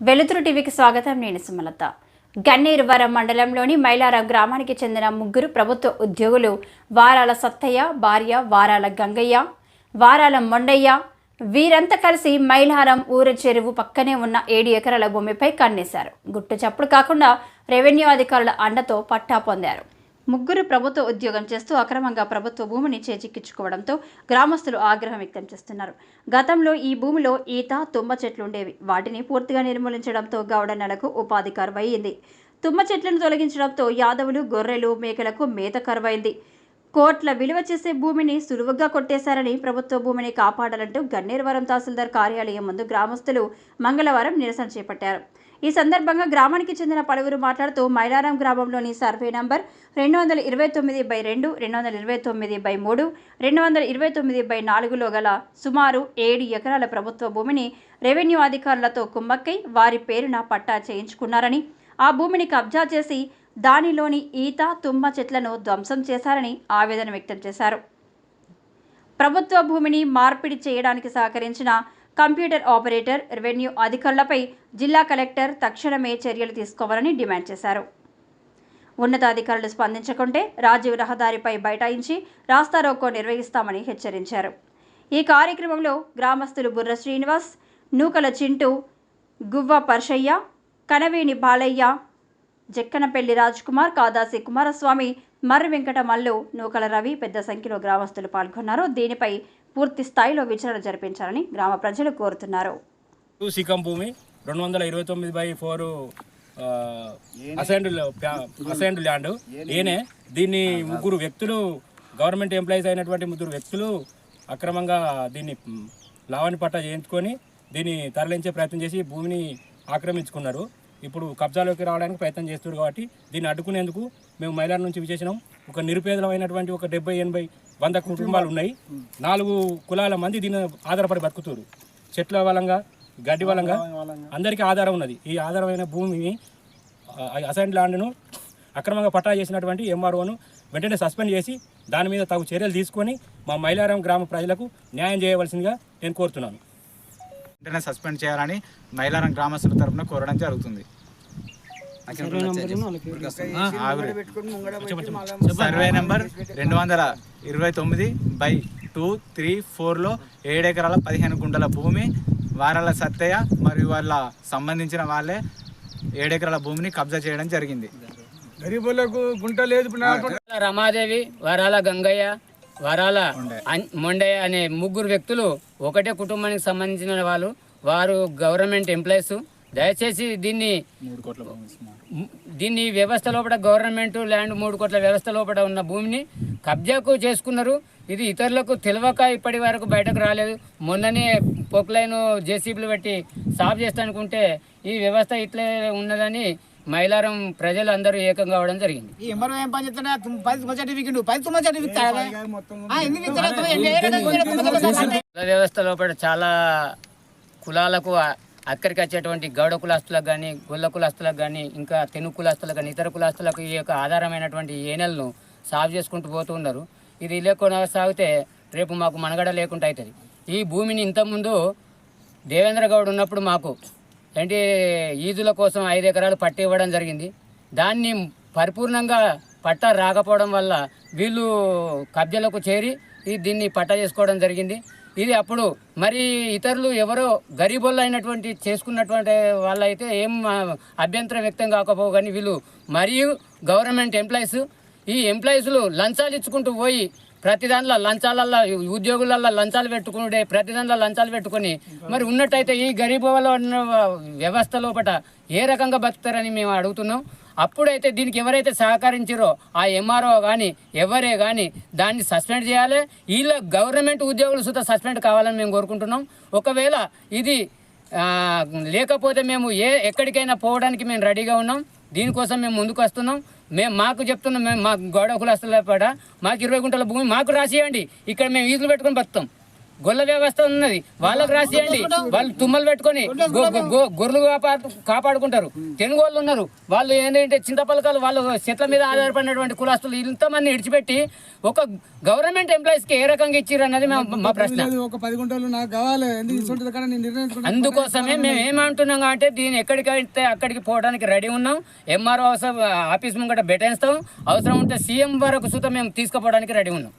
వెలుతురు టీవీకి స్వాగతం. నేను సుమలత. గన్నేరువరం మండలంలోని మైలారం గ్రామానికి చెందిన ముగ్గురు ప్రభుత్వ ఉద్యోగులు వారాల సత్తయ్య భార్య వారాల గంగయ్య వారాల మొండయ్య వీరంతా కలిసి మైలారం ఊరు చెరువు పక్కనే ఉన్న ఏడు ఎకరాల భూమిపై కన్నేశారు. గుట్టు చప్పుడు కాకుండా రెవెన్యూ అధికారుల అండతో పట్టా పొందారు. ముగ్గురు ప్రభుత్వ ఉద్యోగం చేస్తూ అక్రమంగా ప్రభుత్వ భూమిని చేజిక్కించుకోవడంతో గ్రామస్తులు ఆగ్రహం వ్యక్తం చేస్తున్నారు. గతంలో ఈ భూమిలో ఈత తుమ్మ చెట్లు ఉండేవి. వాటిని పూర్తిగా నిర్మూలించడంతో గౌడ నెలకు ఉపాధి కరువయ్యింది తుమ్మ చెట్లను తొలగించడంతో యాదవులు గొర్రెలు మేకలకు మేత కరువైంది. కోట్ల విలువ చేసే భూమిని సులువుగా కొట్టేశారని ప్రభుత్వ భూమిని కాపాడాలంటూ గన్నేరువరం తహసీల్దార్ కార్యాలయం ముందు గ్రామస్తులు మంగళవారం నిరసన చేపట్టారు. ఈ సందర్భంగా గ్రామానికి చెందిన పలువురు మాట్లాడుతూ మైలారం గ్రామంలోని సర్వే నంబర్ రెండు వందల ఇరవై తొమ్మిది బై రెండు రెండు వందల ఇరవై తొమ్మిది బై మూడు రెండు వందల ఇరవై తొమ్మిది బై నాలుగులో గల సుమారు ఏడు ఎకరాల ప్రభుత్వ భూమిని రెవెన్యూ అధికారులతో కుమ్మక్కై వారి పేరున పట్టా చేయించుకున్నారని ఆ భూమిని కబ్జా చేసి దానిలోని ఈత తుమ్మ చెట్లను ధ్వంసం చేశారని ఆవేదన వ్యక్తం చేశారు. ప్రభుత్వ భూమిని మార్పిడి చేయడానికి సహకరించిన కంప్యూటర్ ఆపరేటర్ రెవెన్యూ అధికారులపై జిల్లా కలెక్టర్ తక్షణమే చర్యలు తీసుకోవాలని డిమాండ్ చేశారు. ఉన్నతాధికారులు స్పందించకుంటే రాజీవ్ రహదారిపై బైఠాయించి రాస్తారోకో నిర్వహిస్తామని హెచ్చరించారు. ఈ కార్యక్రమంలో గ్రామస్తులు బుర్ర శ్రీనివాస్ నూకల చింటూ గువ్వ పర్షయ్య కనవేని బాలయ్య జక్కనపల్లి కుమార్ కాదాసి కుమారస్వామి మర్రి వెంకట మల్లు నూకల రవి పెద్ద సంఖ్యలో గ్రామస్తులు పాల్గొన్నారు. దీనిపై పూర్తి స్థాయిలో విచారణ జరిపించాలని గ్రామ ప్రజలు కోరుతున్నారు. సికం భూమి రెండు వందల ఇరవై తొమ్మిది by four assigned assigned land. ఏనే దీన్ని ముగ్గురు వ్యక్తులు గవర్నమెంట్ ఎంప్లాయీస్ అయినటువంటి ముగ్గురు వ్యక్తులు అక్రమంగా దీన్ని లావణి పట్టా చేయించుకొని దీన్ని తరలించే ప్రయత్నం చేసి భూమిని ఆక్రమించుకున్నారు. ఇప్పుడు కబ్జాలోకి రావడానికి ప్రయత్నం చేస్తున్నారు కాబట్టి దీన్ని అడ్డుకునేందుకు మేము మైలార్ నుంచి విచేసినాం ఒక నిరుపేదలమైనటువంటి ఒక డెబ్బై ఎనభై వంద కుటుంబాలు ఉన్నాయి. నాలుగు కులాల మంది దీన్ని ఆధారపడి బతుకుతారు చెట్ల వలంగా గడ్డి వలంగా అందరికీ ఆధారం ఉన్నది. ఈ ఆధారమైన భూమిని అసైన్ ల్యాండ్ను అక్రమంగా పట్టా చేసినటువంటి ఎంఆర్ఓను వెంటనే సస్పెండ్ చేసి దాని మీద తగు చర్యలు తీసుకొని మా మైలారం గ్రామ ప్రజలకు న్యాయం చేయవలసిందిగా నేను కోరుతున్నాను. వెంటనే సస్పెండ్ చేయాలని మైలారం గ్రామస్తుల తరపున కోరడం జరుగుతుంది. సర్వే నెంబర్ రెండు వందల ఇరవై తొమ్మిది బై టూ త్రీ ఫోర్లో ఏడెకరాల పదిహేను గుంటల భూమి వారాల సత్తయ్య మరియు వాళ్ళ సంబంధించిన వాళ్ళే ఏడెకరాల భూమిని కబ్జా చేయడం జరిగింది. గరీబులకు గుంట లేదు రమాదేవి వరాల గంగయ్య వరాల మొండయ్య అనే ముగ్గురు వ్యక్తులు ఒకటే కుటుంబానికి సంబంధించిన వాళ్ళు వారు గవర్నమెంట్ ఎంప్లాయీస్. దయచేసి దీన్ని దీన్ని వ్యవస్థ లోపల గవర్నమెంట్ ల్యాండ్ మూడు కోట్ల వ్యవస్థ లోపల ఉన్న భూమిని కబ్జాకు చేసుకున్నారు. ఇది ఇతరులకు తెలియక ఇప్పటి వరకు బయటకు రాలేదు. మొన్ననే పొక్లైన్ జేసీబీలు పెట్టి సాఫ్ చేస్తానుకుంటే ఈ వ్యవస్థ ఇట్లే ఉన్నదని మైలారం ప్రజలు అందరూ ఏకం కావడం జరిగింది. ఈ ఎంఆర్ఓ ఏం పని పది పది వ్యవస్థ లోపల చాలా కులాలకు అక్కడికి వచ్చేటువంటి గౌడ కులాస్తులకు కానీ గొల్ల కులాస్తులకు కానీ ఇంకా తెనుగు కులాస్తులకు కానీ ఇతర కులాస్తులకు ఈ యొక్క ఆధారమైనటువంటి ఏనెలను సాగు చేసుకుంటూ పోతూ ఉన్నారు. ఇది ఇలా కొనసాగితే రేపు మాకు మనగడ లేకుండా అవుతుంది. ఈ భూమిని ఇంతకుముందు దేవేంద్ర గౌడ్ ఉన్నప్పుడు మాకు ఏంటి ఈదుల కోసం ఐదు ఎకరాలు పట్టి ఇవ్వడం జరిగింది. దాన్ని పరిపూర్ణంగా పట్టా రాకపోవడం వల్ల వీళ్ళు కబ్జలకు చేరి ఈ దీన్ని పట్టా చేసుకోవడం జరిగింది. ఇది అప్పుడు మరి ఇతరులు ఎవరో గరీబుల్లో అయినటువంటి చేసుకున్నటువంటి వాళ్ళైతే ఏం అభ్యంతరం వ్యక్తం కాకపోవు కానీ వీళ్ళు మరియు గవర్నమెంట్ ఎంప్లాయీస్ ఈ ఎంప్లాయీస్లు లంచాలు ఇచ్చుకుంటూ పోయి ప్రతి దాంట్లో లంచాలల్లో ఉద్యోగులల్లో లంచాలు పెట్టుకునే ప్రతి దాంట్లో లంచాలు పెట్టుకొని మరి ఉన్నట్టయితే ఈ గరీబులో ఉన్న వ్యవస్థ లోపల ఏ రకంగా బతుకుతారని మేము అడుగుతున్నాం. అప్పుడైతే దీనికి ఎవరైతే సహకరించారో ఆ ఎంఆర్ఓ కానీ ఎవరే కానీ దాన్ని సస్పెండ్ చేయాలి. వీళ్ళ గవర్నమెంట్ ఉద్యోగులు సుత సస్పెండ్ కావాలని మేము కోరుకుంటున్నాం. ఒకవేళ ఇది లేకపోతే మేము ఏ ఎక్కడికైనా పోవడానికి మేము రెడీగా ఉన్నాం. దీనికోసం మేము ముందుకు వస్తున్నాం. మేము మాకు చెప్తున్నాం మేము మాకు గోడ కులస్తుల పడ మాకు ఇరవై గుంటల భూమి మాకు రాసియండి. ఇక్కడ మేము ఈదులు పెట్టుకొని బతుకుతాం. గొల్ల వ్యవస్థ ఉన్నది. వాళ్ళకి రాసియండి వాళ్ళు తుమ్మలు పెట్టుకొని గొర్రెలు కాపాడు కాపాడుకుంటారు. తెలుగు వాళ్ళు ఉన్నారు. వాళ్ళు ఏంటంటే చింతపలకాలు వాళ్ళు చెట్ల మీద ఆధారపడినటువంటి కులాస్తులు ఇంతమంది విడిచిపెట్టి ఒక గవర్నమెంట్ ఎంప్లాయీస్కి ఏ రకంగా ఇచ్చిర్రు అన్నది మా మా ప్రశ్న. అందుకోసమే మేము ఏమంటున్నాం అంటే దీన్ని ఎక్కడికైతే అక్కడికి పోవడానికి రెడీ ఉన్నాం ఎంఆర్ఓ ఆఫీస్ ముంగట బెటాయిస్తాం అవసరం ఉంటే సీఎం వరకు సుతం మేము తీసుకుపోవడానికి రెడీ ఉన్నాం.